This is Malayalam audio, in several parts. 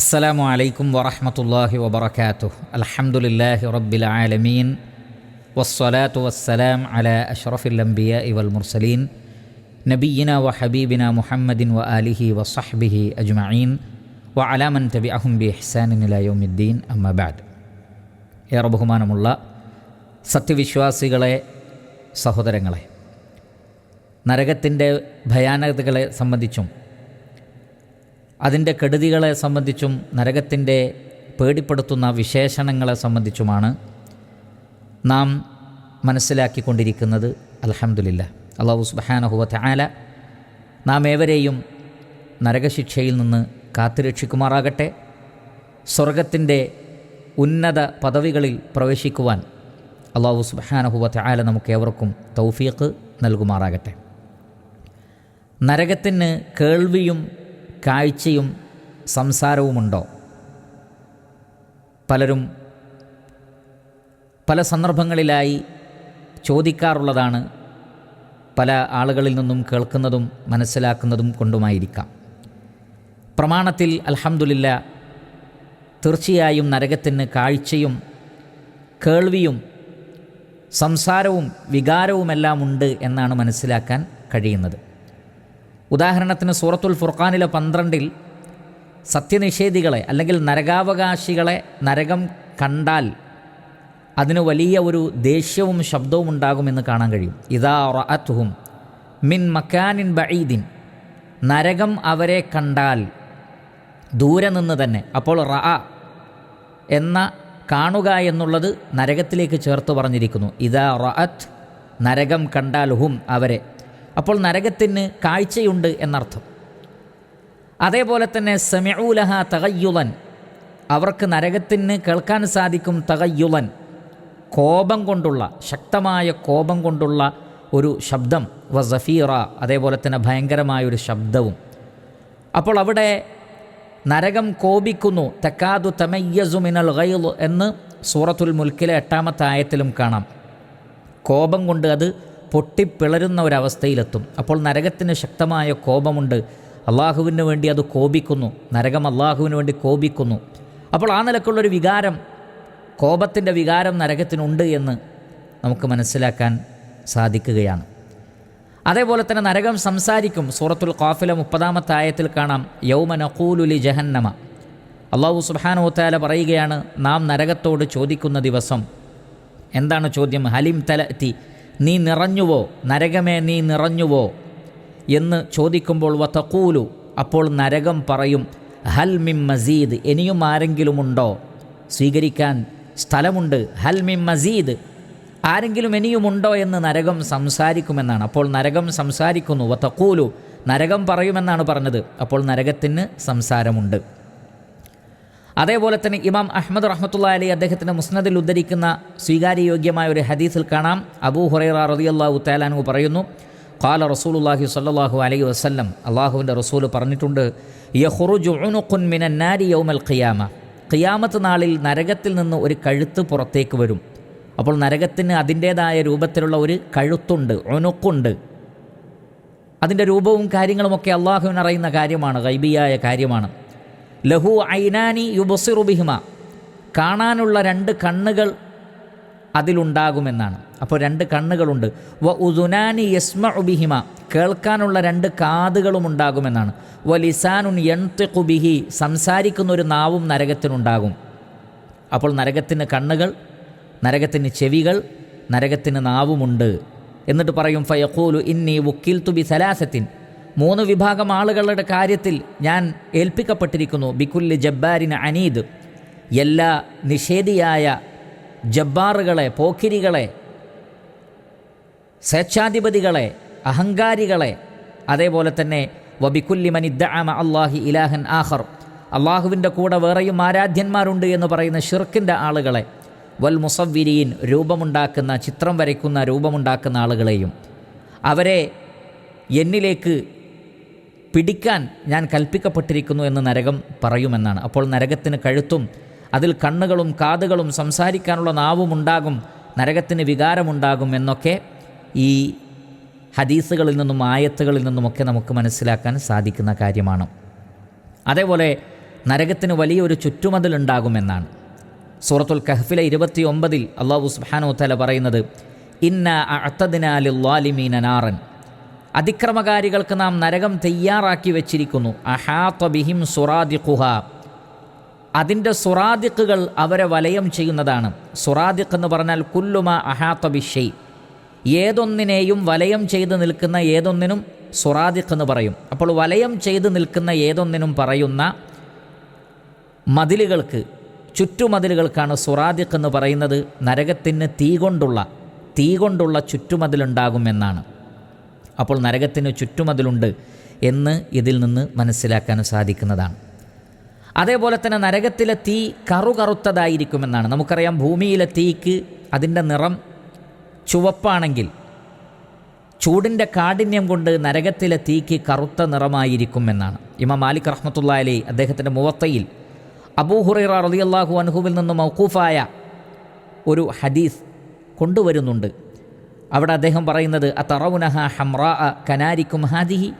അസ്സലാമു അലൈക്കും വറഹമത്തല്ലാഹി വബർക്കാത്തു അലഹമുല്ലാഹി റബ്ബിൽ ആലമീൻ. വസ്സലാത്തു വസ്സലാം അല അഷ്റഫിൽ അംബിയ ഇവൽ മുർസലീൻ. നബീന വ ഹബീബിന മുഹമ്മദിൻ വ അലിഹി വസഹ്ബിഹി അജ്മഈൻ. വ അലാമൻ തബി അഹുംബി ഹസാനിനിലയോമിദ്ദീൻ അമ്മബാദ് ഏറെ ബഹുമാനമുള്ള സത്യവിശ്വാസികളെ സഹോദരങ്ങളെ നരകത്തിന്റെ ഭയാനകതകളെ സംബന്ധിച്ചും അതിന്റെ കെടുതികളെ സംബന്ധിച്ചും നരകത്തിന്റെ പേടിപ്പെടുത്തുന്ന വിശേഷണങ്ങളെ സംബന്ധിച്ചുമാണ് നാം മനസ്സിലാക്കിക്കൊണ്ടിരിക്കുന്നത്. അലഹമുല്ല അള്ളാഹു സുബാനഹുവത്ത് ആല നാം ഏവരെയും നരകശിക്ഷയിൽ നിന്ന് കാത്തുരക്ഷിക്കുമാറാകട്ടെ. സ്വർഗത്തിന്റെ ഉന്നത പദവികളിൽ പ്രവേശിക്കുവാൻ അള്ളാഹു സുബാനഹുവത്ത് ആല നമുക്ക് ഏവർക്കും തൗഫീഖ് നൽകുമാറാകട്ടെ. നരകത്തിന് കേൾവിയും കാഴ്ചയും സംസാരവുമുണ്ടോ? പലരും പല സന്ദർഭങ്ങളിലായി ചോദിക്കാറുള്ളതാണ് പല ആളുകളിൽ നിന്നും കേൾക്കുന്നതും മനസ്സിലാക്കുന്നതും കൊണ്ടുമായിരിക്കാം. പ്രമാണത്തിൽ അൽഹംദുലില്ല തീർച്ചയായും നരകത്തിന് കാഴ്ചയും കേൾവിയും സംസാരവും വികാരവുമെല്ലാം ഉണ്ട് എന്നാണ് മനസ്സിലാക്കാൻ കഴിയുന്നത്. ഉദാഹരണത്തിന് സൂറത്തുൽ ഫുർഖാനിലെ പന്ത്രണ്ടിൽ സത്യനിഷേധികളെ അല്ലെങ്കിൽ നരകാവകാശികളെ നരകം കണ്ടാൽ അതിന് വലിയ ഒരു ദേഷ്യവും ശബ്ദവും ഉണ്ടാകുമെന്ന് കാണാൻ കഴിയും. ഇതാ റഅത്തുഹും മിൻ മക്കാനിൻ ബഈദിൻ. നരകം അവരെ കണ്ടാൽ ദൂരെ നിന്ന് തന്നെ. അപ്പോൾ റഅ എന്ന കാണുക എന്നുള്ളത് നരകത്തിലേക്ക് ചേർത്ത് പറഞ്ഞിരിക്കുന്നു. ഇതാ റഅത്ത് നരകം കണ്ടാൽ ഹും അവരെ. അപ്പോൾ നരകത്തിന് കാഴ്ചയുണ്ട് എന്നർത്ഥം. അതേപോലെ തന്നെ സമയൂലഹ തകയ്യുളൻ അവർക്ക് നരകത്തിന് കേൾക്കാൻ സാധിക്കും തകയ്യുളൻ കോപം കൊണ്ടുള്ള ശക്തമായ കോപം കൊണ്ടുള്ള ഒരു ശബ്ദം വ സഫീറ അതേപോലെ തന്നെ ഭയങ്കരമായൊരു ശബ്ദവും. അപ്പോൾ അവിടെ നരകം കോപിക്കുന്നു തെക്കാതു തമയ്യസുമിനൽ ഗൈൽ എന്ന് സൂറത്തുൽ മുൽക്കിലെ എട്ടാമത്തെ ആയത്തിലും കാണാം. കോപം കൊണ്ട് അത് പൊട്ടിപ്പിളരുന്ന ഒരവസ്ഥയിലെത്തും അപ്പോൾ നരകത്തിന് ശക്തമായ കോപമുണ്ട്. അള്ളാഹുവിന് വേണ്ടി അത് കോപിക്കുന്നു. നരകം അള്ളാഹുവിന് വേണ്ടി കോപിക്കുന്നു. അപ്പോൾ ആ നിലക്കുള്ളൊരു വികാരം കോപത്തിന്റെ വികാരം നരകത്തിനുണ്ട് എന്ന് നമുക്ക് മനസ്സിലാക്കാൻ സാധിക്കുകയാണ്. അതേപോലെ തന്നെ നരകം സംസാരിക്കും. സൂറത്തുൽ ഖാഫില മുപ്പതാമത്തെ ആയത്തിൽ കാണാം. യൗമ നഖൂലുലി ജഹന്നമ. അള്ളാഹു സുബാനോത്താല പറയുകയാണ് നാം നരകത്തോട് ചോദിക്കുന്ന ദിവസം. എന്താണ് ചോദ്യം? ഹലിം തലത്തി നീ നിറഞ്ഞുവോ? നരകമേ നീ നിറഞ്ഞുവോ? എന്ന് ചോദിക്കുമ്പോൾ വത്തക്കൂലു അപ്പോൾ നരകം പറയും ഹൽ മിം മസീദ്. ഇനിയും ആരെങ്കിലുമുണ്ടോ സ്വീകരിക്കാൻ സ്ഥലമുണ്ട്. ഹൽ മിം മസീദ്. ആരെങ്കിലും ഇനിയുമുണ്ടോ എന്ന് നരകം സംസാരിക്കുമെന്നാണ്. അപ്പോൾ നരകം സംസാരിക്കുന്നു വത്തക്കൂലു നരകം പറയുമെന്നാണ് പറഞ്ഞത്. അപ്പോൾ നരകത്തിന് സംസാരമുണ്ട്. അതേപോലെ തന്നെ ഇമാം അഹമ്മദ് റഹ്മത്തുള്ള അലി അദ്ദേഹത്തിന്റെ മുസ്നദിൽ ഉദ്ധരിക്കുന്ന സ്വീകാര്യയോഗ്യമായ ഒരു ഹദീസിൽ കാണാം. അബൂ ഹുറൈറ റളിയല്ലാഹു തേലാനു പറയുന്നു ഖാല റസൂലുള്ളാഹി സല്ലാഹു അലൈഹി വസല്ലം അള്ളാഹുവിന്റെ റസൂൽ പറഞ്ഞിട്ടുണ്ട് യഖ്റുജു ഉനുഖുൻ മിനൻ നാരി യൗമൽ ഖിയാമ. ഖിയാമത്ത് നാളിൽ നരകത്തിൽ നിന്ന് ഒരു കഴുത്ത് പുറത്തേക്ക് വരും. അപ്പോൾ നരകത്തിന് അതിന്റേതായ രൂപത്തിലുള്ള ഒരു കഴുത്തുണ്ട് ഒനുക്കുണ്ട് അതിന്റെ രൂപവും കാര്യങ്ങളുമൊക്കെ അള്ളാഹുവിനറിയുന്ന കാര്യമാണ് ഗൈബിയായ കാര്യമാണ്. ലഹു ഐനാനി യുബസിറുബിഹിമ കാണാനുള്ള രണ്ട് കണ്ണുകൾ അതിലുണ്ടാകുമെന്നാണ്. അപ്പോൾ രണ്ട് കണ്ണുകളുണ്ട്. വ ഉദുനാനി യസ്മ ഉബിഹിമ കേൾക്കാനുള്ള രണ്ട് കാതുകളും ഉണ്ടാകുമെന്നാണ്. വ ലിസാനുൻ യൺതിഖുബിഹി സംസാരിക്കുന്ന ഒരു നാവും നരകത്തിനുണ്ടാകും. അപ്പോൾ നരകത്തിന് കണ്ണുകൾ നരകത്തിന് ചെവികൾ നരകത്തിന് നാവുമുണ്ട്. എന്നിട്ട് പറയും ഫയഖൂലു ഇന്നി വുക്കിൽ തുബി സലാസത്തിൻ. മൂന്ന് വിഭാഗം ആളുകളുടെ കാര്യത്തിൽ ഞാൻ ഏൽപ്പിക്കപ്പെട്ടിരിക്കുന്നു. ബിക്കുല്ലി ജബ്ബാരിന് അനീദ്. എല്ലാ നിഷേധിയായ ജബ്ബാറുകളെ പോക്കിരികളെ സ്വേച്ഛാധിപതികളെ അഹങ്കാരികളെ അതേപോലെ തന്നെ വബിക്കുല്ലി മനിദ്ദാമ അള്ളാഹി ഇലാഹൻ ആഹർ അള്ളാഹുവിന്റെ കൂടെ വേറെയും ആരാധ്യന്മാരുണ്ട് എന്ന് പറയുന്ന ഷിർക്കിന്റെ ആളുകളെ വൽ മുസവ്വിരീൻ രൂപമുണ്ടാക്കുന്ന ചിത്രം വരയ്ക്കുന്ന രൂപമുണ്ടാക്കുന്ന ആളുകളെയും അവരെ എന്നിലേക്ക് പിടിക്കാൻ ഞാൻ കൽപ്പിക്കപ്പെട്ടിരിക്കുന്നു എന്ന് നരകം പറയുമെന്നാണ്. അപ്പോൾ നരകത്തിന് കഴുത്തും അതിൽ കണ്ണുകളും കാതുകളും സംസാരിക്കാനുള്ള നാവും ഉണ്ടാകും നരകത്തിന് വികാരമുണ്ടാകും എന്നൊക്കെ ഈ ഹദീസുകളിൽ നിന്നും ആയത്തുകളിൽ നിന്നുമൊക്കെ നമുക്ക് മനസ്സിലാക്കാൻ സാധിക്കുന്ന കാര്യമാണ്. അതേപോലെ നരകത്തിന് വലിയൊരു ചുറ്റുമതിലുണ്ടാകുമെന്നാണ് സൂറത്തുൽ കഹ്ഫിലെ ഇരുപത്തി ഒമ്പതിൽ അള്ളാഹു സുബാനോ തല പറയുന്നത് ഇന്ന അത്തദിനാലിമീന നാറൻ. അതിക്രമകാരികൾക്ക് നാം നരകം തയ്യാറാക്കി വച്ചിരിക്കുന്നു. അഹാത്ത ബിഹിം സുറാദിഖുഹ. അതിന്റെ സുറാദിഖുകൾ അവരെ വലയം ചെയ്യുന്നതാണ്. സുറാദിഖ് എന്ന് പറഞ്ഞാൽ കുല്ലുമ അഹാത്ത ബിഷൈ ഏതൊന്നിനെയും വലയം ചെയ്ത് നിൽക്കുന്ന ഏതൊന്നിനും സുറാദിഖ് എന്ന് പറയും. അപ്പോൾ വലയം ചെയ്ത് നിൽക്കുന്ന ഏതൊന്നിനും പറയുന്ന മതിലുകൾക്ക് ചുറ്റുമതിലുകൾക്കാണ് സുറാദിഖ് എന്ന് പറയുന്നത് നരകത്തിന് തീ കൊണ്ടുള്ള തീ കൊണ്ടുള്ള ചുറ്റുമതിലുണ്ടാകുമെന്നാണ് അപ്പോൾ നരകത്തിന് ചുറ്റുമതിലുണ്ട് എന്ന് ഇതിൽ നിന്ന് മനസ്സിലാക്കാൻ സാധിക്കുന്നതാണ്. അതേപോലെ തന്നെ നരകത്തിലെ തീ കറുകറുത്തതായിരിക്കുമെന്നാണ്. നമുക്കറിയാം ഭൂമിയിലെ തീക്ക് അതിന്റെ നിറം ചുവപ്പാണെങ്കിൽ ചൂടിന്റെ കാഠിന്യം കൊണ്ട് നരകത്തിലെ തീക്ക് കറുത്ത നിറമായിരിക്കും എന്നാണ് ഇമാം മാലിക് റഹ്മത്തുള്ള അലി അദ്ദേഹത്തിന്റെ മുവത്തയിൽ അബൂഹുറൈറ റളിയല്ലാഹു അൻഹുവിൽ നിന്ന് മൗക്കൂഫായ ഒരു ഹദീസ് കൊണ്ടുവരുന്നുണ്ട്. അവിടെ അദ്ദേഹം പറയുന്നത് അത്തറവുനഹ ഹംറാ കനാരിക്കും ഹാദിഹി?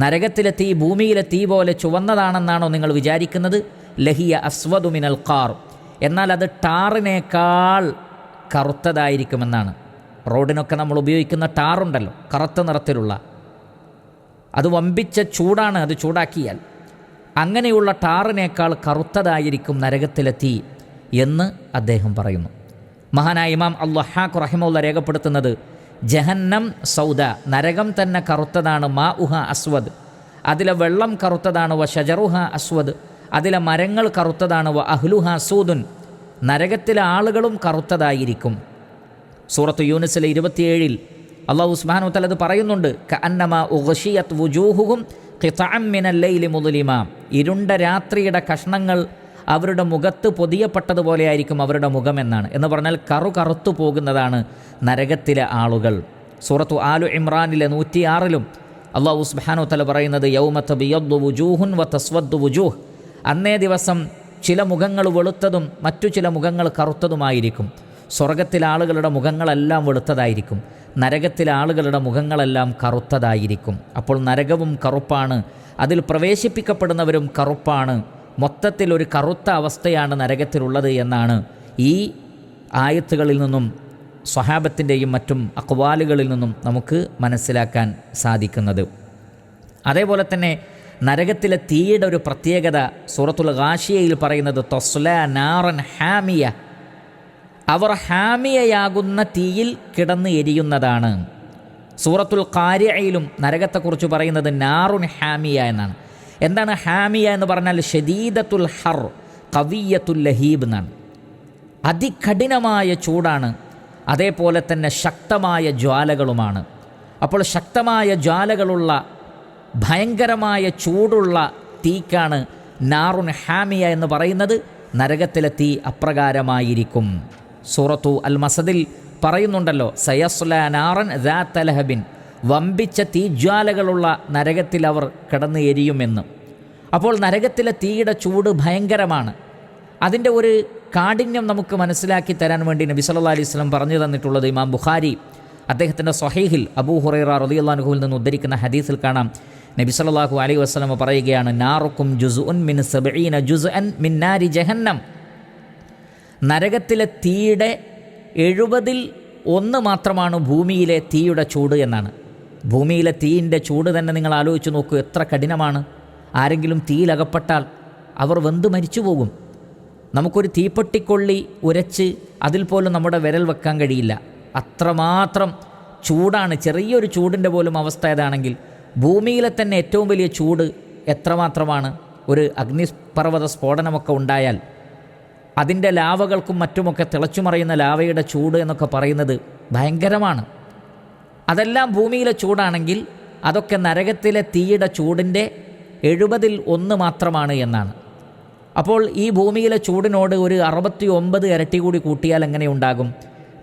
നരകത്തിലെ തീ ഭൂമിയിലെ തീ പോലെ ചുവന്നതാണെന്നാണോ നിങ്ങൾ വിചാരിക്കുന്നത്? ലഹിയ അസ്വദു മിനൽ ഖാർ. എന്നാൽ അത് ടാറിനേക്കാൾ കറുത്തതായിരിക്കുമെന്നാണ്. റോഡിനൊക്കെ നമ്മൾ ഉപയോഗിക്കുന്ന ടാറുണ്ടല്ലോ കറുത്ത നിറത്തിലുള്ള. അത് വമ്പിച്ച ചൂടാണ് അത് ചൂടാക്കിയാൽ. അങ്ങനെയുള്ള ടാറിനേക്കാൾ കറുത്തതായിരിക്കും നരകത്തിലെ തീ എന്ന് അദ്ദേഹം പറയുന്നു. മഹാനായ ഇമാം അള്ളഹാഖ് റഹിമുള്ള രേഖപ്പെടുത്തുന്നത് ജഹന്നം സൗദ നരകം തന്നെ കറുത്തതാണ് മാ ഉഹ അസ്വദ്. അതിലെ വെള്ളം കറുത്തതാണ് വ ഷജറുഹ അസ്വദ്. അതിലെ മരങ്ങൾ കറുത്തതാണ് വ അഹ്ലുഹ സൂദുൻ. നരകത്തിലെ ആളുകളും കറുത്തതായിരിക്കും. സൂറത്ത് യൂനിസിലെ ഇരുപത്തിയേഴിൽ അള്ളാഹു ഉസ്മാനു തലത് പറയുന്നുണ്ട് ക അന്നമ ഇരുണ്ട രാത്രിയുടെ കഷ്ണങ്ങൾ അവരുടെ മുഖത്ത് പൊതിയപ്പെട്ടതുപോലെയായിരിക്കും അവരുടെ മുഖമെന്നാണ് എന്ന് പറഞ്ഞാൽ കറു കറുത്തു പോകുന്നതാണ് നരകത്തിലെ ആളുകൾ. സൂറത്തു ആലു ഇമ്രാനിലെ നൂറ്റിയാറിലും അള്ളാഹു ഉസ്ബാനു തല പറയുന്നത് യൗമത്ത് ബിയദ്ദു വ തസ്വദ്ദു വുജൂഹ്. അന്നേ ദിവസം ചില മുഖങ്ങൾ വെളുത്തതും മറ്റു ചില മുഖങ്ങൾ കറുത്തതുമായിരിക്കും. സ്വർഗത്തിലെ ആളുകളുടെ മുഖങ്ങളെല്ലാം വെളുത്തതായിരിക്കും. നരകത്തിലെ ആളുകളുടെ മുഖങ്ങളെല്ലാം കറുത്തതായിരിക്കും. അപ്പോൾ നരകവും കറുപ്പാണ്. അതിൽ പ്രവേശിപ്പിക്കപ്പെടുന്നവരും കറുപ്പാണ്. മൊത്തത്തിൽ ഒരു കറുത്ത അവസ്ഥയാണ് നരകത്തിലുള്ളത് എന്നാണ് ഈ ആയത്തുകളിൽ നിന്നും സ്വഹാബത്തിന്റെയും മറ്റും അക്വാലുകളിൽ നിന്നും നമുക്ക് മനസ്സിലാക്കാൻ സാധിക്കുന്നത്. അതേപോലെ തന്നെ നരകത്തിലെ തീയുടെ ഒരു പ്രത്യേകത സൂറത്തുൽ ഗാഷിയയിൽ പറയുന്നത് തൊസ്ല നാറൻ ഹാമിയ. അവർ ഹാമിയയാകുന്ന തീയിൽ കിടന്ന് എരിയുന്നതാണ്. സൂറത്തുൽ കാര്യയിലും നരകത്തെക്കുറിച്ച് പറയുന്നത് നാറുൻ ഹാമിയ എന്നാണ്. എന്താണ് ഹാമിയ എന്ന് പറഞ്ഞാൽ ഷദീദത്തുൽ ഹർ കവിയത്തുൽ ലഹീബ് എന്നാണ്. അതികഠിനമായ ചൂടാണ് അതേപോലെ തന്നെ ശക്തമായ ജ്വാലകളുമാണ്. അപ്പോൾ ശക്തമായ ജ്വാലകളുള്ള ഭയങ്കരമായ ചൂടുള്ള തീക്കാണ് നാറുൻ ഹാമിയ എന്ന് പറയുന്നത്. നരകത്തിലെ തീ അപ്രകാരമായിരിക്കും. സൂറത്തു അൽ മസദിൽ പറയുന്നുണ്ടല്ലോ സയസ്ല നാറൻ ദാത്തലഹബിൻ വമ്പിച്ച തീജ്വാലകളുള്ള നരകത്തിൽ അവർ കിടന്ന് എരിയുമെന്ന്. അപ്പോൾ നരകത്തിലെ തീയുടെ ചൂട് ഭയങ്കരമാണ്. അതിന്റെ ഒരു കാഠിന്യം നമുക്ക് മനസ്സിലാക്കി തരാൻ വേണ്ടി നബി സല്ലാ അലൈഹി സ്വലം പറഞ്ഞു തന്നിട്ടുള്ളത് ഇമാം ബുഖാരി. അദ്ദേഹത്തിന്റെ സൊഹൈഹിൽ അബൂ ഹുറൈറ റദിയുല്ലാനുഹുവിൽ നിന്ന് ഉദ്ധരിക്കുന്ന ഹദീസിൽ കാണാം. നബി സല്ലാഹു അലൈഹി വസ്ലമ പറയുകയാണ് നാറുക്കും ജുസ് ഉൻ മിൻ സബീന ജുസ് അൻ മിന്നാരി ജഹന്നം. നരകത്തിലെ തീയുടെ എഴുപതിൽ ഒന്ന് മാത്രമാണ് ഭൂമിയിലെ തീയുടെ ചൂട് എന്നാണ്. ഭൂമിയിലെ തീയിന്റെ ചൂട് തന്നെ നിങ്ങൾ ആലോചിച്ച് നോക്കൂ എത്ര കഠിനമാണ്. ആരെങ്കിലും തീയിലകപ്പെട്ടാൽ അവർ വെന്ത് മരിച്ചു പോകും. നമുക്കൊരു തീപ്പെട്ടിക്കൊള്ളി ഉരച്ച് അതിൽ പോലും നമ്മുടെ വിരൽ വെക്കാൻ കഴിയില്ല. അത്രമാത്രം ചൂടാണ്. ചെറിയൊരു ചൂടിന്റെ പോലും അവസ്ഥ ഏതാണെങ്കിൽ ഭൂമിയിലെ തന്നെ ഏറ്റവും വലിയ ചൂട് എത്രമാത്രമാണ്? ഒരു അഗ്നിപർവത സ്ഫോടനമൊക്കെ ഉണ്ടായാൽ അതിന്റെ ലാവകൾക്കും മറ്റുമൊക്കെ തിളച്ചുമറിയുന്ന ലാവയുടെ ചൂട് എന്നൊക്കെ പറയുന്നത് ഭയങ്കരമാണ്. അതെല്ലാം ഭൂമിയിലെ ചൂടാണെങ്കിൽ അതൊക്കെ നരകത്തിലെ തീയുടെ ചൂടിന്റെ എഴുപതിൽ ഒന്ന് മാത്രമാണ് എന്നാണ്. അപ്പോൾ ഈ ഭൂമിയിലെ ചൂടിനോട് ഒരു അറുപത്തി ഒമ്പത് ഇരട്ടി കൂടി കൂട്ടിയാൽ എങ്ങനെ ഉണ്ടാകും?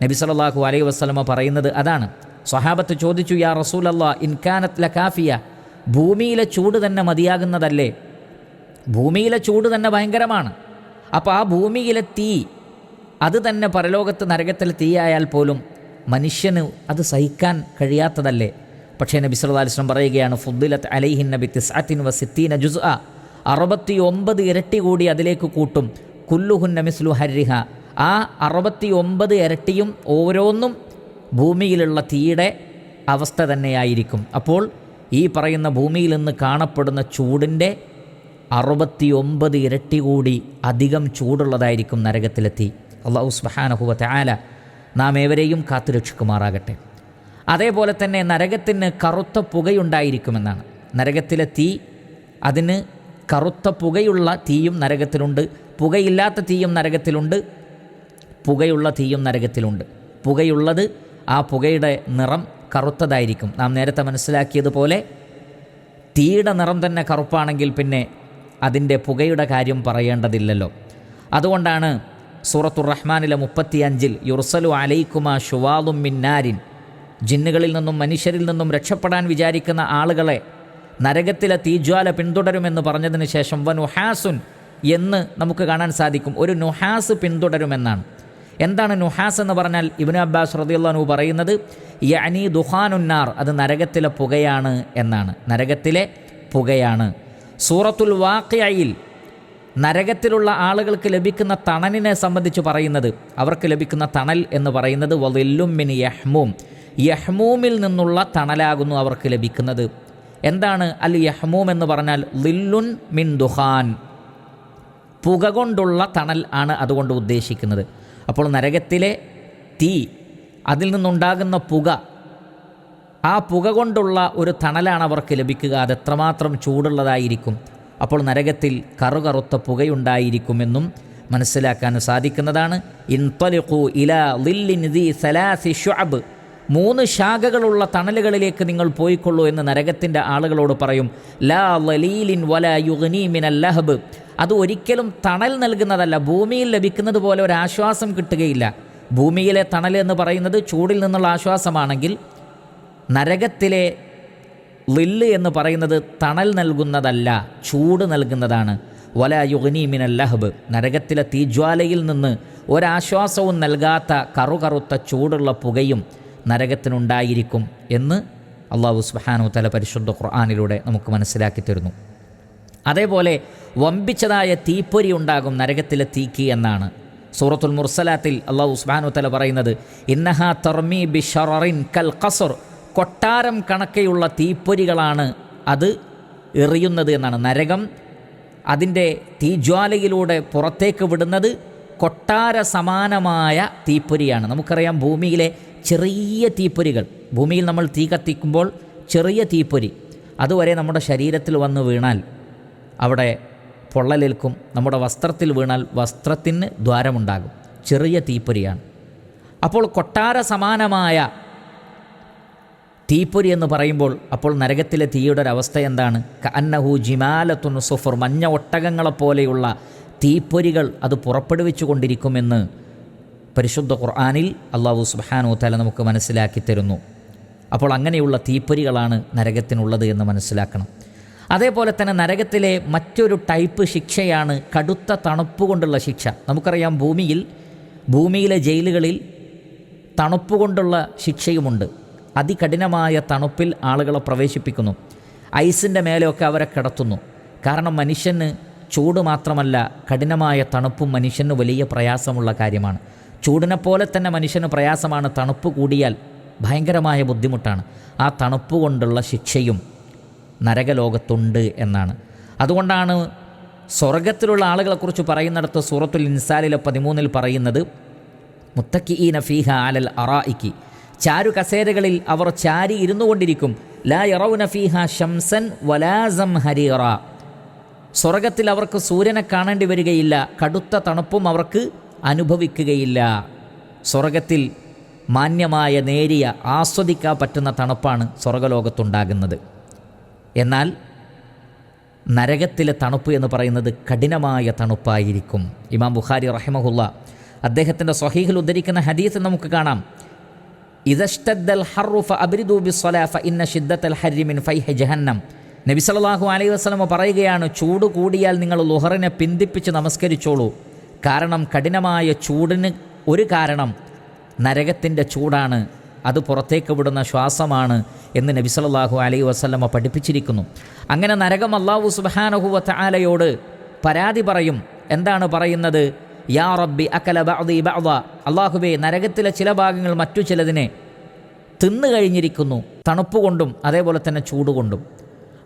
നബി സല്ലല്ലാഹു അലൈഹി വസ്ലമ പറയുന്നത് അതാണ്. സ്വഹാബത്ത് ചോദിച്ചു യാ റസൂൽ അല്ലാ ഇൻകാനത്ത് ലക്കാഫിയ ഭൂമിയിലെ ചൂട് തന്നെ മതിയാകുന്നതല്ലേ? ഭൂമിയിലെ ചൂട് തന്നെ ഭയങ്കരമാണ്. അപ്പോൾ ആ ഭൂമിയിലെ തീ അത് തന്നെ പരലോകത്ത് നരകത്തിലെ തീയായാൽ പോലും മനുഷ്യന് അത് സഹിക്കാൻ കഴിയാത്തതല്ലേ? പക്ഷേ നബി വസല്ലം പറയുകയാണ് ഫുദ്ദിലത്ത് അലൈഹിൻ നബി തിസ്അത്തിൻ വ സിത്തീന ജുസ്അ. അറുപത്തി ഒമ്പത് ഇരട്ടി കൂടി അതിലേക്ക് കൂട്ടും. കുല്ലുഹുൻ മിസ്ലു ഹരിഹ. ആ അറുപത്തി ഒമ്പത് ഇരട്ടിയും ഓരോന്നും ഭൂമിയിലുള്ള തീയുടെ അവസ്ഥ തന്നെയായിരിക്കും. അപ്പോൾ ഈ പറയുന്ന ഭൂമിയിൽ നിന്ന് കാണപ്പെടുന്ന ചൂടിന്റെ അറുപത്തി ഒമ്പത് ഇരട്ടി കൂടി അധികം ചൂടുള്ളതായിരിക്കും നരകത്തിലെത്തി. അള്ളാഹു സുബാനഹുവത്തെ ആല നാം ഏവരെയും കാത്തുരക്ഷിക്കുമാറാകട്ടെ. അതേപോലെ തന്നെ നരകത്തിന് കറുത്ത പുകയുണ്ടായിരിക്കുമെന്നാണ്. നരകത്തിലെ തീ അതിന് കറുത്ത പുകയുള്ള തീയും നരകത്തിലുണ്ട്. പുകയില്ലാത്ത തീയും നരകത്തിലുണ്ട്. പുകയുള്ള തീയും നരകത്തിലുണ്ട്. പുകയുള്ളത് ആ പുകയുടെ നിറം കറുത്തതായിരിക്കും. നാം നേരത്തെ മനസ്സിലാക്കിയതുപോലെ തീയുടെ നിറം തന്നെ കറുപ്പാണെങ്കിൽ പിന്നെ അതിന്റെ പുകയുടെ കാര്യം പറയേണ്ടതില്ലല്ലോ. അതുകൊണ്ടാണ് സൂറത്തുർ റഹ്മാനിലെ മുപ്പത്തിയഞ്ചിൽ യുർസലു അലൈക്കുമ ഷുവാദും മിന്നാരിൻ ജിന്നുകളിൽ നിന്നും മനുഷ്യരിൽ നിന്നും രക്ഷപ്പെടാൻ വിചാരിക്കുന്ന ആളുകളെ നരകത്തിലെ തീജ്വാല പിന്തുടരുമെന്ന് പറഞ്ഞതിന് ശേഷം വ നുഹാസുൻ എന്ന് നമുക്ക് കാണാൻ സാധിക്കും. ഒരു നുഹാസ് പിന്തുടരുമെന്നാണ്. എന്താണ് നുഹാസ് എന്ന് പറഞ്ഞാൽ? ഇബിന് അബ്ബാസ് റദിയുള്ളനു പറയുന്നത് യഅനി ദുഹാനുന്നാർ അത് നരകത്തിലെ പുകയാണ് എന്നാണ്. നരകത്തിലെ പുകയാണ്. സൂറത്തുൽ വാഖിയയിൽ നരകത്തിലുള്ള ആളുകൾക്ക് ലഭിക്കുന്ന തണലിനെ സംബന്ധിച്ച് പറയുന്നത് അവർക്ക് ലഭിക്കുന്ന തണൽ എന്ന് പറയുന്നത് വലില്ലുമിൻ യഹ്മൂം. യഹ്മൂമിൽ നിന്നുള്ള തണലാകുന്നു അവർക്ക് ലഭിക്കുന്നത്. എന്താണ് അൽ യഹ്മൂം എന്ന് പറഞ്ഞാൽ ലില്ലുൻ മിൻ ദുഹാൻ പുക കൊണ്ടുള്ള തണൽ ആണ് അതുകൊണ്ട് ഉദ്ദേശിക്കുന്നത്. അപ്പോൾ നരകത്തിലെ തീ അതിൽ നിന്നുണ്ടാകുന്ന പുക ആ പുക കൊണ്ടുള്ള ഒരു തണലാണ് അവർക്ക് ലഭിക്കുക. അത് എത്രമാത്രം ചൂടുള്ളതായിരിക്കും. അപ്പോൾ നരകത്തിൽ കറുകറുത്ത പുകയുണ്ടായിരിക്കുമെന്നും മനസ്സിലാക്കാൻ സാധിക്കുന്നതാണ്. ഇൻതലിഖു ഇല ലില്ലിൻ ദി സലാസി ഷുഅബ് മൂന്ന് ശാഖകളുള്ള തണലുകളിലേക്ക് നിങ്ങൾ പോയിക്കൊള്ളൂ എന്ന് നരകത്തിന്റെ ആളുകളോട് പറയും. ലാ ലലീലിൻ വല യുഗനി മിനൽ ലഹബ്. അത് ഒരിക്കലും തണൽ നൽകുന്നതല്ല. ഭൂമിയിൽ ലഭിക്കുന്നത് പോലെ ഒരു ആശ്വാസം കിട്ടുകയില്ല. ഭൂമിയിലെ തണൽ എന്ന് പറയുന്നത് ചൂടിൽ നിന്നുള്ള ആശ്വാസമാണെങ്കിൽ നരകത്തിലെ ലില്ല് എന്ന് പറയുന്നത് തണൽ നൽകുന്നതല്ല ചൂട് നൽകുന്നതാണ്. വല യുഗ്നി മിനൽ ലഹബ് നരകത്തിലെ തീജ്വാലയിൽ നിന്ന് ഒരാശ്വാസവും നൽകാത്ത കറുകറുത്ത ചൂടുള്ള പുകയും നരകത്തിനുണ്ടായിരിക്കും എന്ന് അള്ളാഹു സുബാനു തല പരിശുദ്ധ ഖുർആാനിലൂടെ നമുക്ക് മനസ്സിലാക്കി തരുന്നു. അതേപോലെ വമ്പിച്ചതായ തീപ്പൊരി ഉണ്ടാകും നരകത്തിലെ തീക്ക് എന്നാണ്. സൂറത്തുൽ മുർസലാത്തിൽ അള്ളാഹു സുബാനു തല പറയുന്നത് ഇന്നഹ തർമി ബിഷറിൻ കൽ ഖസർ കൊട്ടാരം കണക്കെയുള്ള തീപ്പൊരികളാണ് അത് എറിയുന്നത് എന്നാണ്. നരകം അതിന്റെ തീജ്വാലയിലൂടെ പുറത്തേക്ക് വിടുന്നത് കൊട്ടാര സമാനമായ തീപ്പൊരിയാണ്. നമുക്കറിയാം ഭൂമിയിലെ ചെറിയ തീപ്പൊരികൾ. ഭൂമിയിൽ നമ്മൾ തീ കത്തിക്കുമ്പോൾ ചെറിയ തീപ്പൊരി. അതുവരെ നമ്മുടെ ശരീരത്തിൽ വന്ന് വീണാൽ അവിടെ പൊള്ളലേൽക്കും. നമ്മുടെ വസ്ത്രത്തിൽ വീണാൽ വസ്ത്രത്തിന് ദ്വാരമുണ്ടാകും. ചെറിയ തീപ്പൊരിയാണ്. അപ്പോൾ കൊട്ടാര സമാനമായ തീപ്പൊരി എന്ന് പറയുമ്പോൾ അപ്പോൾ നരകത്തിലെ തീയുടെ ഒരവസ്ഥ എന്താണ്? കന്നഹു ജിമാലത്തുൻ സുഫുർ മഞ്ഞ ഒട്ടകങ്ങളെപ്പോലെയുള്ള തീപ്പൊരികൾ അത് പുറപ്പെടുവിച്ചു കൊണ്ടിരിക്കുമെന്ന് പരിശുദ്ധ ഖുർആാനിൽ അള്ളാഹു സുബാനു തല നമുക്ക് മനസ്സിലാക്കി തരുന്നു. അപ്പോൾ അങ്ങനെയുള്ള തീപ്പൊരികളാണ് നരകത്തിനുള്ളത് എന്ന് മനസ്സിലാക്കണം. അതേപോലെ തന്നെ നരകത്തിലെ മറ്റൊരു ടൈപ്പ് ശിക്ഷയാണ് കടുത്ത തണുപ്പ് കൊണ്ടുള്ള ശിക്ഷ. നമുക്കറിയാം ഭൂമിയിൽ ഭൂമിയിലെ ജയിലുകളിൽ തണുപ്പ് കൊണ്ടുള്ള ശിക്ഷയുമുണ്ട്. അതികഠിനമായ തണുപ്പിൽ ആളുകളെ പ്രവേശിപ്പിക്കുന്നു. ഐസിന്റെ മേലെയൊക്കെ അവരെ കിടത്തുന്നു. കാരണം മനുഷ്യന് ചൂട് മാത്രമല്ല കഠിനമായ തണുപ്പും മനുഷ്യന് വലിയ പ്രയാസമുള്ള കാര്യമാണ്. ചൂടിനെ പോലെ തന്നെ മനുഷ്യന് പ്രയാസമാണ് തണുപ്പ് കൂടിയാൽ ഭയങ്കരമായ ബുദ്ധിമുട്ടാണ്. ആ തണുപ്പ് കൊണ്ടുള്ള ശിക്ഷയും നരകലോകത്തുണ്ട് എന്നാണ്. അതുകൊണ്ടാണ് സ്വർഗത്തിലുള്ള ആളുകളെക്കുറിച്ച് പറയുന്നിടത്ത് സൂറത്തുൽ ഇൻസാലിലെ പതിമൂന്നിൽ പറയുന്നത് മുത്തക്കി ഈ നഫീഹ അലൽ അറായിക്കി ചാരു കസേരകളിൽ അവർ ചാരി ഇരുന്നു കൊണ്ടിരിക്കും ലാ യറൗ നഫീഹ ഷംസൻ വലാസം ഹരീറ സ്വർഗത്തിൽ അവർക്ക് സൂര്യനെ കാണേണ്ടി വരികയില്ല. കടുത്ത തണുപ്പും അവർക്ക് അനുഭവിക്കുകയില്ല. സ്വർഗത്തിൽ മാന്യമായ നേരിയ ആസ്വദിക്കാൻ പറ്റുന്ന തണുപ്പാണ് സ്വർഗലോകത്തുണ്ടാകുന്നത്. എന്നാൽ നരകത്തിലെ തണുപ്പ് എന്ന് പറയുന്നത് കഠിനമായ തണുപ്പായിരിക്കും. ഇമാം ബുഖാരി റഹിമഹുല്ല അദ്ദേഹത്തിന്റെ സ്വഹീഹിൽ ഉദ്ധരിക്കുന്ന ഹദീസ് നമുക്ക് കാണാം. ഇതഷ്ടദ്ദൽ വസ്ലമ ഫൈഹ ജഹന്നം. നബി അലൈഹി വസല്ലമ പറയുകയാണ് ചൂട് കൂടിയാൽ നിങ്ങൾ ലുഹറിനെ പിന്തിപ്പിച്ച് നമസ്കരിച്ചോളൂ. കാരണം കഠിനമായ ചൂടിന് ഒരു കാരണം നരകത്തിന്റെ ചൂടാണ്. അത് പുറത്തേക്ക് വിടുന്ന ശ്വാസമാണ് എന്ന് നബി സല്ലല്ലാഹു അലൈഹി വസല്ലമ പഠിപ്പിച്ചിരിക്കുന്നു. അങ്ങനെ നരകം അള്ളാഹു സുബാനഹുവത്ത ആലയോട് പരാതി പറയും. എന്താണ് പറയുന്നത്? യാ റബ്ബി അക്കല ബഅദി ബഅദ. അള്ളാഹുബേ നരകത്തിലെ ചില ഭാഗങ്ങൾ മറ്റു ചിലതിനെ തിന്നു കഴിഞ്ഞിരിക്കുന്നു തണുപ്പ് കൊണ്ടും അതേപോലെ തന്നെ ചൂടുകൊണ്ടും.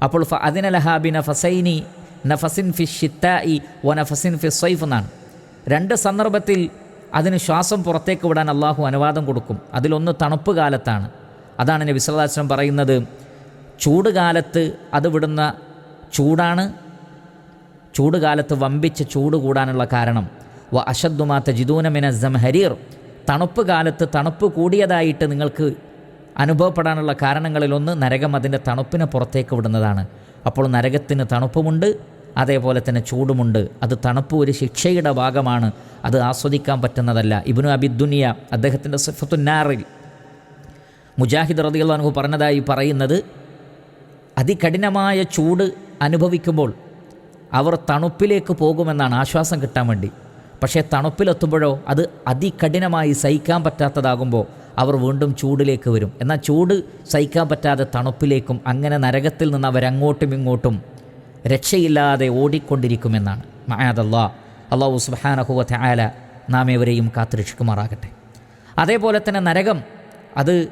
അപ്പോൾ ഫ അതിന ലഹാബിന ഫസൈനി നഫസിൻ ഫി ഷിത്തായി വ നഫസിൻ ഫി സൈഫ് എന്നാണ്. രണ്ട് സന്ദർഭത്തിൽ അതിന് ശ്വാസം പുറത്തേക്ക് വിടാൻ അള്ളാഹു അനുവാദം കൊടുക്കും. അതിലൊന്ന് തണുപ്പ് കാലത്താണ്. അതാണ് നബി വസല്ലം പറയുന്നത് ചൂട് കാലത്ത് അത് വിടുന്ന ചൂടാണ് ചൂടുകാലത്ത് വമ്പിച്ച് ചൂട് കൂടാനുള്ള കാരണം. വ അഷദ്ദുമാത്ത ജിദൂനമിന ജംഹരീർ തണുപ്പ് കാലത്ത് തണുപ്പ് കൂടിയതായിട്ട് നിങ്ങൾക്ക് അനുഭവപ്പെടാനുള്ള കാരണങ്ങളിലൊന്ന് നരകം അതിന്റെ തണുപ്പിനെ പുറത്തേക്ക് വിടുന്നതാണ്. അപ്പോൾ നരകത്തിന് തണുപ്പുമുണ്ട് അതേപോലെ തന്നെ ചൂടുമുണ്ട്. അത് തണുപ്പ് ഒരു ശിക്ഷയുടെ ഭാഗമാണ്. അത് ആസ്വദിക്കാൻ പറ്റുന്നതല്ല. ഇബിനു അബിദ്ദുനിയ അദ്ദേഹത്തിന്റെ സിഫത്തുന്നാറിൽ മുജാഹിദ് റദിയുള്ളാഹു പറഞ്ഞതായി പറയുന്നത് അതികഠിനമായ ചൂട് അനുഭവിക്കുമ്പോൾ അവർ തണുപ്പിലേക്ക് പോകുമെന്നാണ് ആശ്വാസം കിട്ടാൻ വേണ്ടി. പക്ഷേ തണുപ്പിലെത്തുമ്പോഴോ അത് അതികഠിനമായി സഹിക്കാൻ പറ്റാത്തതാകുമ്പോൾ അവർ വീണ്ടും ചൂടിലേക്ക് വരും. എന്നാൽ ചൂട് സഹിക്കാൻ പറ്റാതെ തണുപ്പിലേക്കും അങ്ങനെ നരകത്തിൽ നിന്ന് അവരങ്ങോട്ടും ഇങ്ങോട്ടും രക്ഷയില്ലാതെ ഓടിക്കൊണ്ടിരിക്കുമെന്നാണ്. മായാദല്ലാ അള്ളാഹു സുബാനഹുവത്തെ ആല നാം എവരെയും കാത്തുരക്ഷിക്കുമാറാകട്ടെ. അതേപോലെ തന്നെ നരകം അത്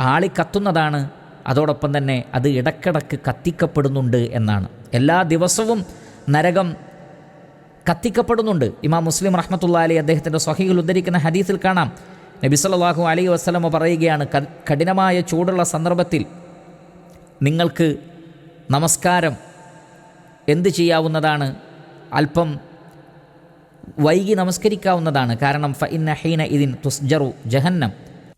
ആളി കത്തുന്നതാണ് അതോടൊപ്പം തന്നെ അത് ഇടക്കിടക്ക് കത്തിക്കപ്പെടുന്നുണ്ട് എന്നാണ്. എല്ലാ ദിവസവും നരകം കത്തിക്കപ്പെടുന്നുണ്ട്. ഇമാം മുസ്ലിം റഹ്മത്തുള്ള അലി അദ്ദേഹത്തിന്റെ സ്വഹിയിൽ ഉദ്ധരിക്കുന്ന ഹദീസിൽ കാണാം. നബി സല്ലാഹു അലൈഹി വസ്ലമ പറയുകയാണ് കഠിനമായ ചൂടുള്ള സന്ദർഭത്തിൽ നിങ്ങൾക്ക് നമസ്കാരം എന്ത് ചെയ്യാവുന്നതാണ്? അല്പം വൈകി നമസ്കരിക്കാവുന്നതാണ്. കാരണം ഫ ഇന്ന ഹീന ഇതിൻ തുസ്ജറു ജഹന്നം.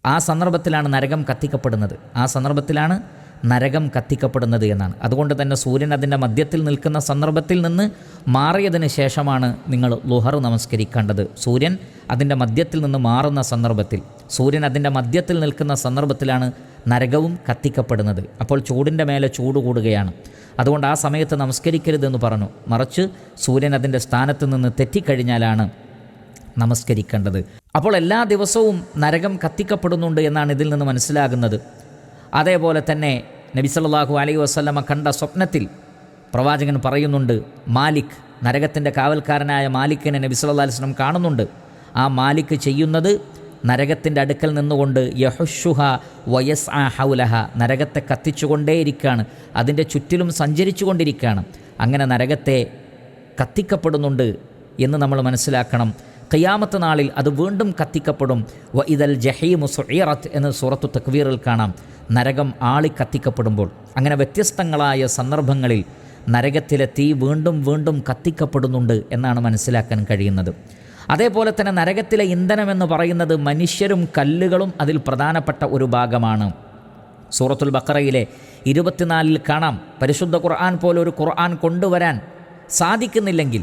ആ സന്ദർഭത്തിലാണ് നരകം കത്തിക്കപ്പെടുന്നത്. ആ സന്ദർഭത്തിലാണ് നരകം കത്തിക്കപ്പെടുന്നത് എന്നാണ്. അതുകൊണ്ട് തന്നെ സൂര്യൻ അതിന്റെ മധ്യത്തിൽ നിൽക്കുന്ന സന്ദർഭത്തിൽ നിന്ന് മാറിയതിന് ശേഷമാണ് നിങ്ങൾ ലുഹർ നമസ്കരിക്കേണ്ടത്. സൂര്യൻ അതിന്റെ മധ്യത്തിൽ നിന്ന് മാറുന്ന സന്ദർഭത്തിൽ സൂര്യൻ അതിന്റെ മധ്യത്തിൽ നിൽക്കുന്ന സന്ദർഭത്തിലാണ് നരകവും കത്തിക്കപ്പെടുന്നത്. അപ്പോൾ ചൂടിന്റെ മേലെ ചൂട് കൂടുകയാണ്. അതുകൊണ്ട് ആ സമയത്ത് നമസ്കരിക്കരുതെന്ന് പറഞ്ഞു. മറിച്ച് സൂര്യൻ അതിന്റെ സ്ഥാനത്ത് നിന്ന് തെറ്റിക്കഴിഞ്ഞാലാണ് നമസ്കരിക്കേണ്ടത്. അപ്പോൾ എല്ലാ ദിവസവും നരകം കത്തിക്കപ്പെടുന്നുണ്ട് എന്നാണ് ഇതിൽ നിന്ന് മനസ്സിലാകുന്നത്. അതേപോലെ തന്നെ നബി സല്ലല്ലാഹു അലൈഹി വസല്ലമ കണ്ട സ്വപ്നത്തിൽ പ്രവാചകൻ പറയുന്നുണ്ട് മാലിക് നരകത്തിന്റെ കാവൽക്കാരനായ മാലിക്കിനെ നബി വസല്ലം കാണുന്നുണ്ട്. ആ മാലിക് ചെയ്യുന്നത് നരകത്തിന്റെ അടുക്കൽ നിന്നുകൊണ്ട് യഹുഷുഹ വയസ് ആ ഹൗലഹ നരകത്തെ കത്തിച്ചുകൊണ്ടേയിരിക്കുകയാണ് അതിന്റെ ചുറ്റിലും സഞ്ചരിച്ചു കൊണ്ടിരിക്കുകയാണ് അങ്ങനെ നരകത്തെ കത്തിക്കപ്പെടുന്നുണ്ട് എന്ന് നമ്മൾ മനസ്സിലാക്കണം. കയ്യാമത്ത നാളിൽ അത് വീണ്ടും കത്തിക്കപ്പെടും. വ ഇതൽ ജഹീമു സുഹീറത്ത് എന്ന് സൂറത്തു തക്വീറിൽ കാണാം. നരകം ആളി കത്തിക്കപ്പെടുമ്പോൾ. അങ്ങനെ വ്യത്യസ്തങ്ങളായ സന്ദർഭങ്ങളിൽ നരകത്തിലെ തീ വീണ്ടും വീണ്ടും കത്തിക്കപ്പെടുന്നുണ്ട് എന്നാണ് മനസ്സിലാക്കാൻ കഴിയുന്നത്. അതേപോലെ തന്നെ നരകത്തിലെ ഇന്ധനമെന്ന് പറയുന്നത് മനുഷ്യരും കല്ലുകളും അതിൽ പ്രധാനപ്പെട്ട ഒരു ഭാഗമാണ്. സൂറത്തുൽ ബക്കറയിലെ ഇരുപത്തിനാലിൽ കാണാം പരിശുദ്ധ ഖുർആൻ പോലെ ഒരു ഖുർആൻ കൊണ്ടുവരാൻ സാധിക്കുന്നില്ലെങ്കിൽ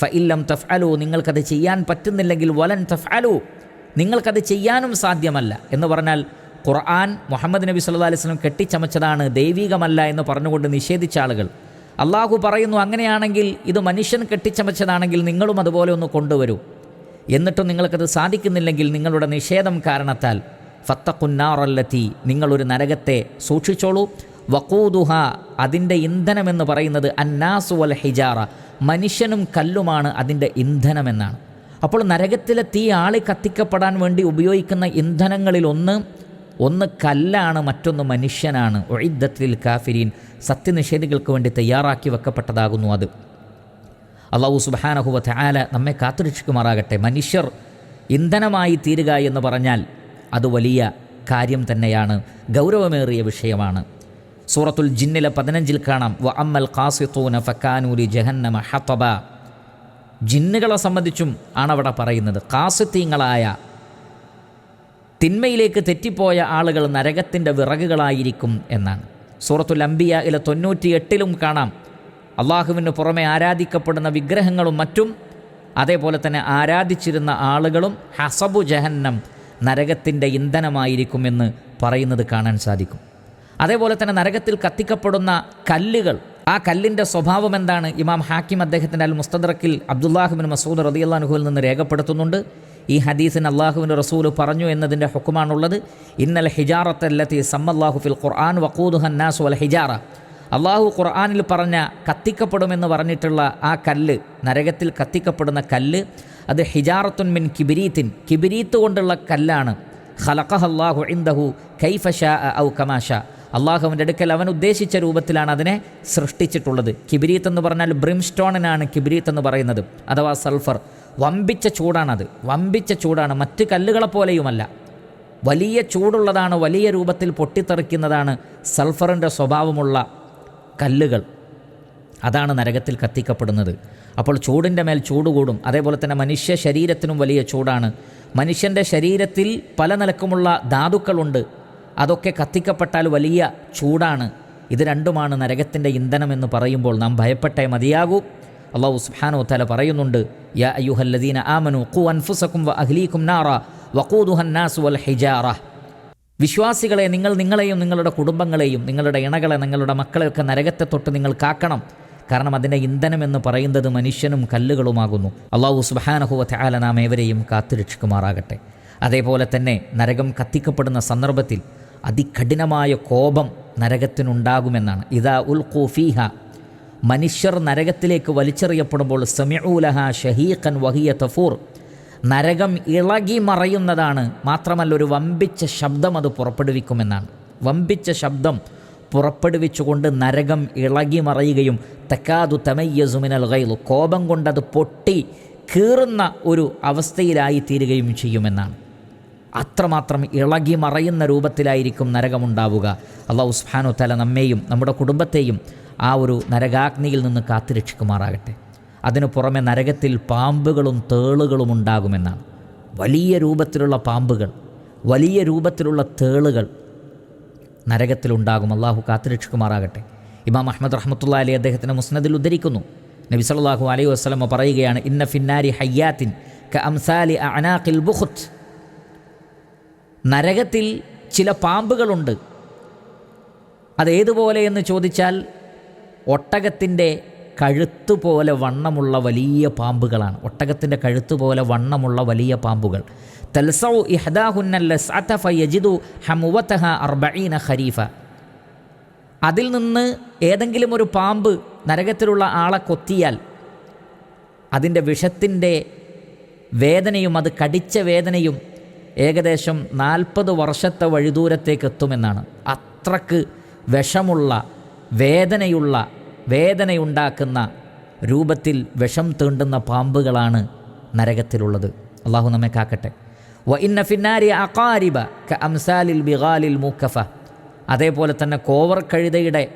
ഫ ഇല്ലം തഫ്അലു നിങ്ങൾക്കത് ചെയ്യാൻ പറ്റുന്നില്ലെങ്കിൽ വലൻ തഫ് അലു നിങ്ങൾക്കത് ചെയ്യാനും സാധ്യമല്ല എന്ന് പറഞ്ഞാൽ ഖുർആൻ മുഹമ്മദ് നബി സല്ലല്ലാഹു അലൈഹി വസല്ലം കെട്ടിച്ചമച്ചതാണ് ദൈവികമല്ല എന്ന് പറഞ്ഞുകൊണ്ട് നിഷേധിച്ച ആളുകൾ. അള്ളാഹു പറയുന്നു അങ്ങനെയാണെങ്കിൽ ഇത് മനുഷ്യൻ കെട്ടിച്ചമച്ചതാണെങ്കിൽ നിങ്ങളും അതുപോലെ ഒന്ന് കൊണ്ടുവരൂ. എന്നിട്ടും നിങ്ങൾക്കത് സാധിക്കുന്നില്ലെങ്കിൽ നിങ്ങളുടെ നിഷേധം കാരണത്താൽ ഫത്തക്കുന്നാറല്ലത്തി നിങ്ങളൊരു നരകത്തെ സൂക്ഷിച്ചോളൂ. വക്കൂദുഹ അതിന്റെ ഇന്ധനമെന്ന് പറയുന്നത് അന്നാസു വൽ ഹിജാറ മനുഷ്യനും കല്ലുമാണ് അതിന്റെ ഇന്ധനമെന്നാണ് അപ്പോൾ നരകത്തിലെ തീ ആളി കത്തിക്കപ്പെടാൻ വേണ്ടി ഉപയോഗിക്കുന്ന ഇന്ധനങ്ങളിൽ ഒന്ന് കല്ലാണ് മറ്റൊന്ന് മനുഷ്യനാണ്. ഒഴിദ്ദത്തിൽ കാഫിരീൻ സത്യനിഷേധികൾക്ക് വേണ്ടി തയ്യാറാക്കി വെക്കപ്പെട്ടതാകുന്നു അത്. അള്ളാഹു സുബാനഹുവ ആല നമ്മെ കാത്തുരക്ഷിക്കുമാറാകട്ടെ. മനുഷ്യർ ഇന്ധനമായി തീരുക എന്ന് പറഞ്ഞാൽ അത് വലിയ കാര്യം തന്നെയാണ്. ഗൗരവമേറിയ വിഷയമാണ്. സൂറത്തുൽ ജിന്നിലെ പതിനഞ്ചിൽ കാണാം. വ അമ്മൽ ഖാസിത്തൂന ഫക്കാനൂരി ജഹന്നമ ഹത്തബ ജിന്നുകളെ സംബന്ധിച്ചും ആണവിടെ പറയുന്നത്. കാസിത്തീങ്ങളായ തിന്മയിലേക്ക് തെറ്റിപ്പോയ ആളുകൾ നരകത്തിന്റെ വിറകുകളായിരിക്കും എന്നാണ്. സൂറത്തുൽ അംബിയ ഇല തൊണ്ണൂറ്റി എട്ടിലും കാണാം. അള്ളാഹുവിന് പുറമെ ആരാധിക്കപ്പെടുന്ന വിഗ്രഹങ്ങളും മറ്റും അതേപോലെ തന്നെ ആരാധിച്ചിരുന്ന ആളുകളും ഹസബു ജഹന്നം നരകത്തിന്റെ ഇന്ധനമായിരിക്കുമെന്ന് പറയുന്നത് കാണാൻ സാധിക്കും. അതേപോലെ തന്നെ നരകത്തിൽ കത്തിക്കപ്പെടുന്ന കല്ലുകൾ ആ കല്ലിന്റെ സ്വഭാവം എന്താണ്? ഇമാം ഹാക്കിം അദ്ദേഹത്തിന്റെ അൽ മുസ്തദ്രക്കിൽ അബ്ദുല്ലാഹിബിൻ മസൂദ് റദിയല്ലാഹുവിൽ നിന്ന് രേഖപ്പെടുത്തുന്നുണ്ട്. ഈ ഹദീസിന് അള്ളാഹുവിന്റെ റസൂൽ പറഞ്ഞു എന്നതിന്റെ ഹുക്കുമാണുള്ളത്. ഇന്നൽ ഹിജാറത്തല്ലത്തി സമ്മല്ലാഹു ഫിൽ ഖുർആൻ വഖൂദുഹന്നാസ് വൽ ഹിജാറ. അള്ളാഹു ഖുർആാനിൽ പറഞ്ഞ കത്തിക്കപ്പെടുമെന്ന് പറഞ്ഞിട്ടുള്ള ആ കല്ല് നരകത്തിൽ കത്തിക്കപ്പെടുന്ന കല്ല് അത് ഹിജാറത്തുൻ മിൻ കിബിരീത്തിൻ കിബിരീത്ത് കൊണ്ടുള്ള കല്ലാണ്. ഖലഖഹല്ലാഹു ഇൻദഹു കൈഫഷ ഔ കമാഷ അള്ളാഹുവിന്റെ അടുക്കൽ അവൻ ഉദ്ദേശിച്ച രൂപത്തിലാണ് അതിനെ സൃഷ്ടിച്ചിട്ടുള്ളത്. കിബിരീത്ത് എന്ന് പറഞ്ഞാൽ ബ്രിംസ്റ്റോണിനാണ് കിബിരീത്ത് എന്ന് പറയുന്നത്. അഥവാ സൾഫർ. വമ്പിച്ച ചൂടാണത്. വമ്പിച്ച ചൂടാണ്. മറ്റ് കല്ലുകളെപ്പോലെയുമല്ല വലിയ ചൂടുള്ളതാണ് വലിയ രൂപത്തിൽ പൊട്ടിത്തെറിക്കുന്നതാണ് സൾഫറിന്റെ സ്വഭാവമുള്ള കല്ലുകൾ. അതാണ് നരകത്തിൽ കത്തിക്കപ്പെടുന്നത്. അപ്പോൾ ചൂടിന്റെ മേൽ ചൂട് കൂടും അതേപോലെ തന്നെ മനുഷ്യ ശരീരത്തിനും വലിയ ചൂടാണ്. മനുഷ്യന്റെ ശരീരത്തിൽ പല നിലക്കുമുള്ള ധാതുക്കളുണ്ട്. അതൊക്കെ കത്തിക്കപ്പെട്ടാൽ വലിയ ചൂടാണ്. ഇത് രണ്ടുമാണ് നരകത്തിന്റെ ഇന്ധനം എന്ന് പറയുമ്പോൾ നാം ഭയപ്പെട്ടേ മതിയാകൂ. അള്ളാഹു സുബ്ഹാനഹു തല പറയുന്നുണ്ട് യാ അയ്യുഹല്ലദീന ആമനു ഖു അൻഫുസക്കും വ അഹ്ലീക്കും നാറ വൽ ഹിജാറ. വിശ്വാസികളെ നിങ്ങൾ നിങ്ങളെയും നിങ്ങളുടെ കുടുംബങ്ങളെയും നിങ്ങളുടെ ഇണകളെ നിങ്ങളുടെ മക്കളെയൊക്കെ നരകത്തെ തൊട്ട് നിങ്ങൾ കാക്കണം. കാരണം അതിന്റെ ഇന്ധനം എന്ന് പറയുന്നത് മനുഷ്യനും കല്ലുകളുമാകുന്നു. അള്ളാഹു സുബാനഹുവ തആല നാം ഏവരെയും കാത്തുരക്ഷിക്കുമാറാകട്ടെ. അതേപോലെ തന്നെ നരകം കത്തിക്കപ്പെടുന്ന സന്ദർഭത്തിൽ അതികഠിനമായ കോപം നരകത്തിനുണ്ടാകുമെന്നാണ്. ഇതാ ഉൽ ഖൂഫീഹ മനുഷ്യർ നരകത്തിലേക്ക് വലിച്ചെറിയപ്പെടുമ്പോൾ സമയൂലഹ ഷഹീഖൻ വഹിയ തഫൂർ നരകം ഇളകി മറയുന്നതാണ്. മാത്രമല്ല ഒരു വമ്പിച്ച ശബ്ദം അത് പുറപ്പെടുവിക്കുമെന്നാണ്. വമ്പിച്ച ശബ്ദം പുറപ്പെടുവിച്ചുകൊണ്ട് നരകം ഇളകി മറയുകയും തെക്കാതു തമയ്യസുമിനൽ ഗൈലു കോപം കൊണ്ടത് പൊട്ടി കീറുന്ന ഒരു അവസ്ഥയിലായി തീരുകയും ചെയ്യുമെന്നാണ്. അത്രമാത്രം ഇളകി മറയുന്ന രൂപത്തിലായിരിക്കും നരകമുണ്ടാവുക. അള്ളാഹു സുബ്ഹാനഹു തല നമ്മെയും നമ്മുടെ കുടുംബത്തെയും ആ ഒരു നരകാഗ്നിയിൽ നിന്ന് കാത്തുരക്ഷിക്കുമാറാകട്ടെ അതിനു പുറമെ നരകത്തിൽ പാമ്പുകളും തേളുകളും ഉണ്ടാകുമെന്നാണ്. വലിയ രൂപത്തിലുള്ള പാമ്പുകൾ വലിയ രൂപത്തിലുള്ള തേളുകൾ നരകത്തിലുണ്ടാകും അള്ളാഹു കാത്തുരക്ഷിക്കുമാറാകട്ടെ ഇമാം അഹമ്മദ് റഹ്മത്തുള്ള അലി അദ്ദേഹത്തിന്റെ മുസ്നദിൽ ഉദ്ധരിക്കുന്നു. നബി സല്ലല്ലാഹു അലൈഹി വസ്ലമ പറയുകയാണ് ഇന്ന ഫിന്നാരി ഹയ്യാത്തിൻ ക അംസാലി അനാഖിൽ ബുഹുത്ത് നരകത്തിൽ ചില പാമ്പുകളുണ്ട്. അതേതുപോലെ എന്ന് ചോദിച്ചാൽ ഒട്ടകത്തിന്റെ കഴുത്തുപോലെ വണ്ണമുള്ള വലിയ പാമ്പുകളാണ്. ഒട്ടകത്തിന്റെ കഴുത്തുപോലെ വണ്ണമുള്ള വലിയ പാമ്പുകൾ. തൽസൗ ഇഹദാഹുന്നു ഹമുവത്തഹ അർബീന ഖരീഫ. അതിൽ നിന്ന് ഏതെങ്കിലും ഒരു പാമ്പ് നരകത്തിലുള്ള ആളെ കൊത്തിയാൽ അതിന്റെ വിഷത്തിന്റെ വേദനയും അത് കടിച്ച വേദനയും ഏകദേശം നാൽപ്പത് വർഷത്തെ വഴിദൂരത്തേക്ക് എത്തുമെന്നാണ് അത്രയ്ക്ക് വിഷമുള്ള വേദനയുള്ള വേദനയുണ്ടാക്കുന്ന രൂപത്തിൽ വിഷം തീണ്ടുന്ന പാമ്പുകളാണ് നരകത്തിലുള്ളത്. അള്ളാഹു നമ്മെ കാക്കട്ടെ. വ ഇന്ന ഫിന്നാരി അകാരിബ ക അംസാലിൽ ബിഗാലിൽ മൂക്കഫ അതേപോലെ തന്നെ കോവർ കഴുതയുടെ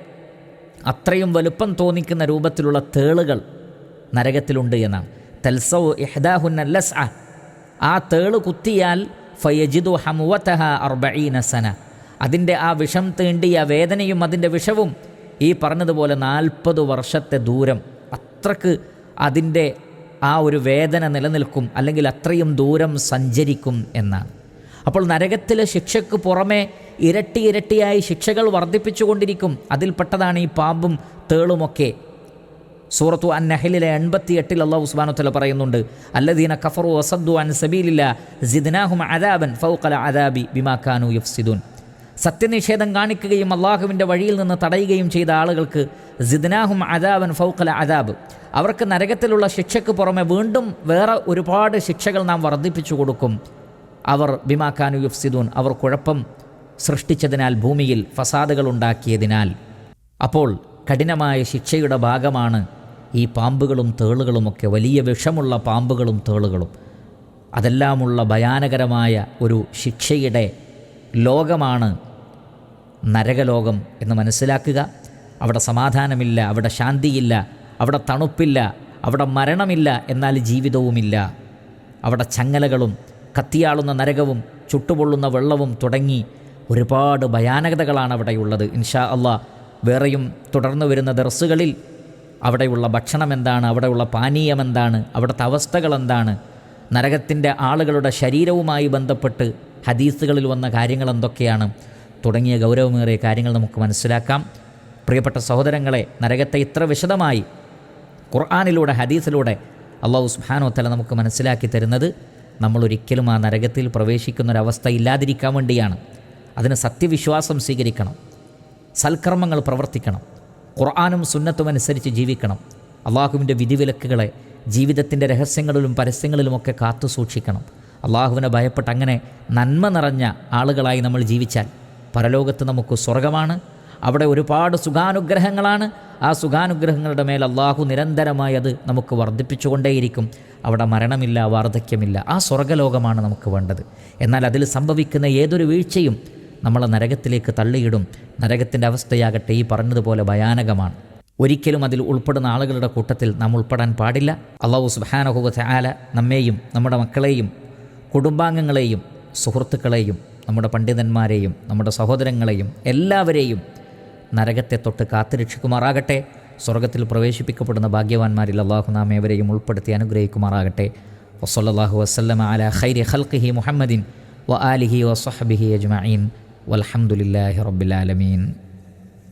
അത്രയും വലുപ്പം തോന്നിക്കുന്ന രൂപത്തിലുള്ള തേളുകൾ നരകത്തിലുണ്ട് എന്നാണ്. തൽസൗ ഇഹ്ദാഹുന്ന ലസ് ആ തേൾ കുത്തിയാൽ ഫയജിദു ഹമുവത്തഹ അർബീന സന. അതിന്റെ ആ വിഷം തീണ്ടിയ വേദനയും അതിന്റെ വിഷവും ഈ പറഞ്ഞതുപോലെ നാൽപ്പത് വർഷത്തെ ദൂരം അത്രയ്ക്ക് അതിന്റെ ആ ഒരു വേദന നിലനിൽക്കും അല്ലെങ്കിൽ അത്രയും ദൂരം സഞ്ചരിക്കും എന്നാണ്. അപ്പോൾ നരകത്തിലെ ശിക്ഷയ്ക്ക് പുറമെ ഇരട്ടി ഇരട്ടിയായി ശിക്ഷകൾ വർദ്ധിപ്പിച്ചുകൊണ്ടിരിക്കും. അതിൽപ്പെട്ടതാണ് ഈ പാമ്പും തേളുമൊക്കെ സൂറത്തു അൻ നഹലിലെ എൺപത്തി എട്ടിൽ അള്ളാഹു സുബാനുത്തല പറയുന്നുണ്ട് അല്ലദീന കഫറു വസദ്ദു അൻ സബീലില്ല ജിദ്നാഹും അദാബൻ ഫൗഖല അദാബി ബിമാക്കാനു യഫ്സിദുൻ. സത്യനിഷേധം കാണിക്കുകയും അള്ളാഹുവിന്റെ വഴിയിൽ നിന്ന് തടയുകയും ചെയ്ത ആളുകൾക്ക് ജിദ്നാഹും അദാബൻ ഫൗക്കല അദാബ്. അവർക്ക് നരകത്തിലുള്ള ശിക്ഷയ്ക്ക് പുറമെ വീണ്ടും വേറെ ഒരുപാട് ശിക്ഷകൾ നാം വർദ്ധിപ്പിച്ചു കൊടുക്കും. അവർ ബിമാക്കാനു യുഫ്സിദൂൻ അവർ കുഴപ്പം സൃഷ്ടിച്ചതിനാൽ ഭൂമിയിൽ ഫസാദുകൾ ഉണ്ടാക്കിയതിനാൽ. അപ്പോൾ കഠിനമായ ശിക്ഷയുടെ ഭാഗമാണ് ഈ പാമ്പുകളും തേളുകളുമൊക്കെ വലിയ വിഷമുള്ള പാമ്പുകളും തേളുകളും. അതെല്ലാമുള്ള ഭയാനകരമായ ഒരു ശിക്ഷയുടെ ലോകമാണ് നരകലോകം എന്ന് മനസ്സിലാക്കുക. അവിടെ സമാധാനമില്ല അവിടെ ശാന്തിയില്ല അവിടെ തണുപ്പില്ല അവിടെ മരണമില്ല എന്നാൽ ജീവിതവുമില്ല. അവിടെ ചങ്ങലകളും കത്തിയാളുന്ന നരകവും ചുട്ടുപൊള്ളുന്ന വെള്ളവും തുടങ്ങി ഒരുപാട് ഭയാനകതകളാണ് അവിടെയുള്ളത്. ഇൻഷാ അള്ളാ വേറെയും തുടർന്നു വരുന്ന ദർസുകളിൽ അവിടെയുള്ള ഭക്ഷണം എന്താണ് അവിടെയുള്ള പാനീയം എന്താണ് അവിടുത്തെ അവസ്ഥകൾ എന്താണ് നരകത്തിന്റെ ആളുകളുടെ ശരീരവുമായി ബന്ധപ്പെട്ട് ഹദീസുകളിൽ വന്ന കാര്യങ്ങൾ എന്തൊക്കെയാണ്? തുടങ്ങിയ ഗൗരവമേറിയ കാര്യങ്ങൾ നമുക്ക് മനസ്സിലാക്കാം. പ്രിയപ്പെട്ട സഹോദരങ്ങളെ നരകത്തെ ഇത്ര വിശദമായി ഖുർആാനിലൂടെ ഹദീസിലൂടെ അള്ളാഹു സുബ്ഹാനഹു തആല നമുക്ക് മനസ്സിലാക്കി തരുന്നത് നമ്മൾ ഒരിക്കലും ആ നരകത്തിൽ പ്രവേശിക്കുന്നൊരവസ്ഥ ഇല്ലാതിരിക്കാൻ വേണ്ടിയാണ്. അതിന് സത്യവിശ്വാസം സ്വീകരിക്കണം. സൽക്കർമ്മങ്ങൾ പ്രവർത്തിക്കണം. ഖുർആാനും സുന്നത്തും അനുസരിച്ച് ജീവിക്കണം. അള്ളാഹുവിന്റെ വിധിവിലക്കുകളെ ജീവിതത്തിന്റെ രഹസ്യങ്ങളിലും പരസ്യങ്ങളിലുമൊക്കെ കാത്തു സൂക്ഷിക്കണം അള്ളാഹുവിനെ ഭയപ്പെട്ട് അങ്ങനെ നന്മ നിറഞ്ഞ ആളുകളായി നമ്മൾ ജീവിച്ചാൽ പരലോകത്ത് നമുക്ക് സ്വർഗമാണ്. അവിടെ ഒരുപാട് സുഖാനുഗ്രഹങ്ങളാണ്. ആ സുഖാനുഗ്രഹങ്ങളുടെ മേൽ അള്ളാഹു നിരന്തരമായി അത് നമുക്ക് വർദ്ധിപ്പിച്ചുകൊണ്ടേയിരിക്കും. അവിടെ മരണമില്ല വാർദ്ധക്യമില്ല. ആ സ്വർഗലോകമാണ് നമുക്ക് വേണ്ടത്. എന്നാൽ അതിൽ സംഭവിക്കുന്ന ഏതൊരു വീഴ്ചയും നമ്മളെ നരകത്തിലേക്ക് തള്ളിയിടും. നരകത്തിന്റെ അവസ്ഥയാകട്ടെ ഈ പറഞ്ഞതുപോലെ ഭയാനകമാണ്. ഒരിക്കലും അതിൽ ഉൾപ്പെടുന്ന ആളുകളുടെ കൂട്ടത്തിൽ നാം ഉൾപ്പെടാൻ പാടില്ല. അള്ളാഹു സുബാനഹുബ ആല നമ്മെയും നമ്മുടെ മക്കളെയും കുടുംബാംഗങ്ങളെയും സുഹൃത്തുക്കളെയും നമ്മുടെ പണ്ഡിതന്മാരെയും നമ്മുടെ സഹോദരങ്ങളെയും എല്ലാവരെയും നരകത്തെ തൊട്ട് കാത്തുരക്ഷിക്കുമാറാകട്ടെ. സ്വർഗത്തിൽ പ്രവേശിപ്പിക്കപ്പെടുന്ന ഭാഗ്യവാന്മാരിൽ അള്ളാഹു നാം ഏവരെയും ഉൾപ്പെടുത്തി അനുഗ്രഹിക്കുമാറാകട്ടെ. വസല്ലാഹു വസ്ലം അല ഖൈരി ഖൽഖിഹി മുഹമ്മദിൻ വ ആലിഹി വസ്ഹബിഹി അജ്മീൻ വൽഹംദുലില്ലാഹി റബ്ബിൽ ആലമീൻ.